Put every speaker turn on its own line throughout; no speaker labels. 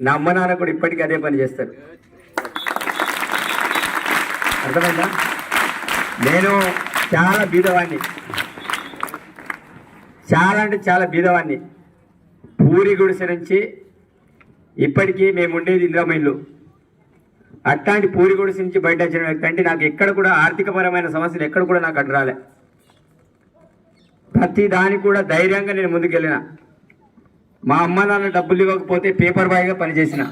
నా అమ్మ నాన్న కూడా ఇప్పటికీ అదే పని చేస్తారు. అర్థమైందా? నేను చాలా బీదవాడిని చాలా అంటే చాలా బీదవాడిని పూరి గుడిసె నుంచి ఇప్పటికీ మేము ఉండేది ఇందిరమ్మ అట్లాంటి పూరి గుడిసె నుంచి బయట వచ్చిన వ్యక్తి అంటే నాకు ఎక్కడ కూడా ఆర్థికపరమైన సమస్యలు ఎక్కడ కూడా నాకు అడ్డు రాలే. ప్రతి దానికి కూడా ధైర్యంగా నేను ముందుకెళ్ళిన. మా అమ్మ నాన్న డబ్బులు ఇవ్వకపోతే పేపర్ బాయ్గా పనిచేసిన.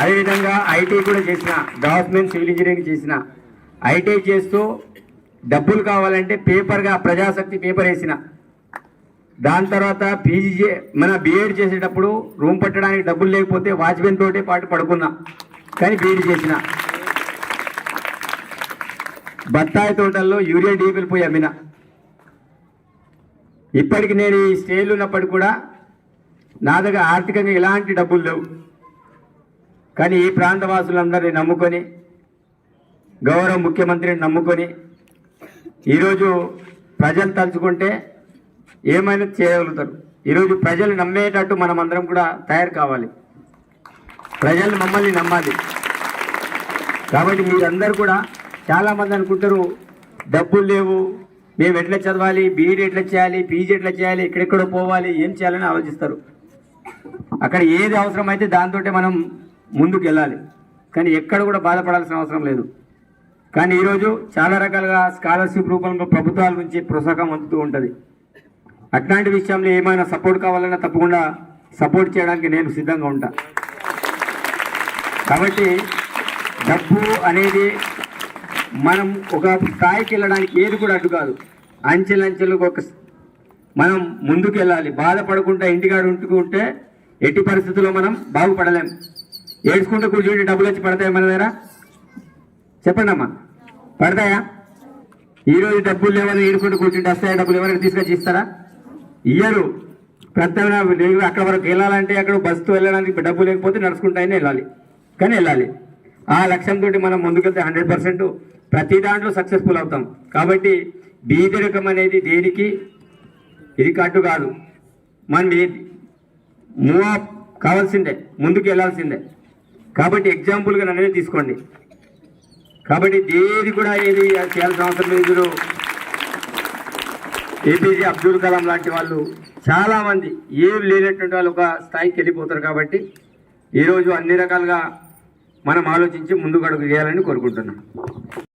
అదేవిధంగా ఐటీ కూడా చేసిన గవర్నమెంట్ సివిల్ ఇంజనీరింగ్ చేసిన. ఐటీ చేస్తూ డబ్బులు కావాలంటే పేపర్గా ప్రజాశక్తి పేపర్ వేసిన. దాని తర్వాత పీజీ మన బీఎడ్ చేసేటప్పుడు రూమ్ పట్టడానికి డబ్బులు లేకపోతే వాచ్మెన్ తోటే పాటు పడుకున్నా. కానీ బీఎడ్ చేసిన. బత్తాయి తోటల్లో యూరియా డీపీలు పోయి అమ్మినా. ఇప్పటికి నేను ఈ స్టేజ్లో ఉన్నప్పటికి కూడా నా దగ్గర ఆర్థికంగా ఎలాంటి డబ్బులు లేవు. కానీ ఈ ప్రాంతవాసులందరినీ నమ్ముకొని గౌరవ ముఖ్యమంత్రిని నమ్ముకొని ఈరోజు ప్రజలు తలుచుకుంటే ఏమైనా చేయగలుగుతారు. ఈరోజు ప్రజలు నమ్మేటట్టు మనం అందరం కూడా తయారు కావాలి. ప్రజలు మమ్మల్ని నమ్మాలి. కాబట్టి మీరందరూ కూడా చాలామంది అనుకుంటారు డబ్బులు లేవు మేము ఎట్లా చదవాలి? బీఈడీ ఎట్లా చేయాలి? పీజీ ఎట్లా చేయాలి? ఎక్కడెక్కడ పోవాలి? ఏం చేయాలని ఆలోచిస్తారు. అక్కడ ఏది అవసరమైతే దాంతో మనం ముందుకు వెళ్ళాలి కానీ ఎక్కడ కూడా బాధపడాల్సిన అవసరం లేదు. కానీ ఈరోజు చాలా రకాలుగా స్కాలర్షిప్ రూపంలో ప్రభుత్వాల నుంచి ప్రోత్సాహం అందుతూ ఉంటుంది. అట్లాంటి విషయంలో ఏమైనా సపోర్ట్ కావాలన్నా తప్పకుండా సపోర్ట్ చేయడానికి నేను సిద్ధంగా ఉంటా. కాబట్టి డబ్బు అనేది మనం ఒక స్థాయికి వెళ్ళడానికి ఏది కూడా అడ్డు కాదు. అంచెలంచెలకు ఒక మనం ముందుకు వెళ్ళాలి బాధపడకుండా ఇంటికాడ ఉంటుకుంటే ఎట్టి పరిస్థితుల్లో మనం బాగుపడలేం. ఏడ్చుకుంటే కూర్చుంటే డబ్బులు వచ్చి పడతాయి మన దగ్గర? చెప్పండి అమ్మా. పడతాయా? ఈరోజు డబ్బులు లేవని ఏడుకుంటూ కూర్చుంటే వస్తాయా డబ్బులు ఎవరైనా తీసుకొచ్చి ఇస్తారా? ఇయ్యరు. ప్రత్యేక అక్కడ వరకు వెళ్ళాలంటే అక్కడ బస్సుతో వెళ్ళడానికి డబ్బు లేకపోతే నడుచుకుంటానే వెళ్ళాలి. కానీ వెళ్ళాలి. ఆ లక్ష్యంతో మనం ముందుకెళ్తే హండ్రెడ్ పర్సెంట్ ప్రతి దాంట్లో సక్సెస్ఫుల్ అవుతాం. కాబట్టి బీదరికం అనేది దేనికి? ఇది కట్టు కాదు. మనం మూవ్ కావాల్సిందే ముందుకు వెళ్ళాల్సిందే. కాబట్టి ఎగ్జాంపుల్గా నన్నే తీసుకోండి. కాబట్టి ఏది కూడా ఏది చేయాల్సిన అవసరం లేదు. మీరు ఏపీజే అబ్దుల్ కలాం లాంటి వాళ్ళు చాలామంది ఏం లేనటువంటి వాళ్ళు ఒక స్థాయికి వెళ్ళిపోతారు కాబట్టి ఈరోజు అన్ని రకాలుగా మనం ఆలోచించి ముందుకు అడుగు చేయాలని కోరుకుంటున్నాం.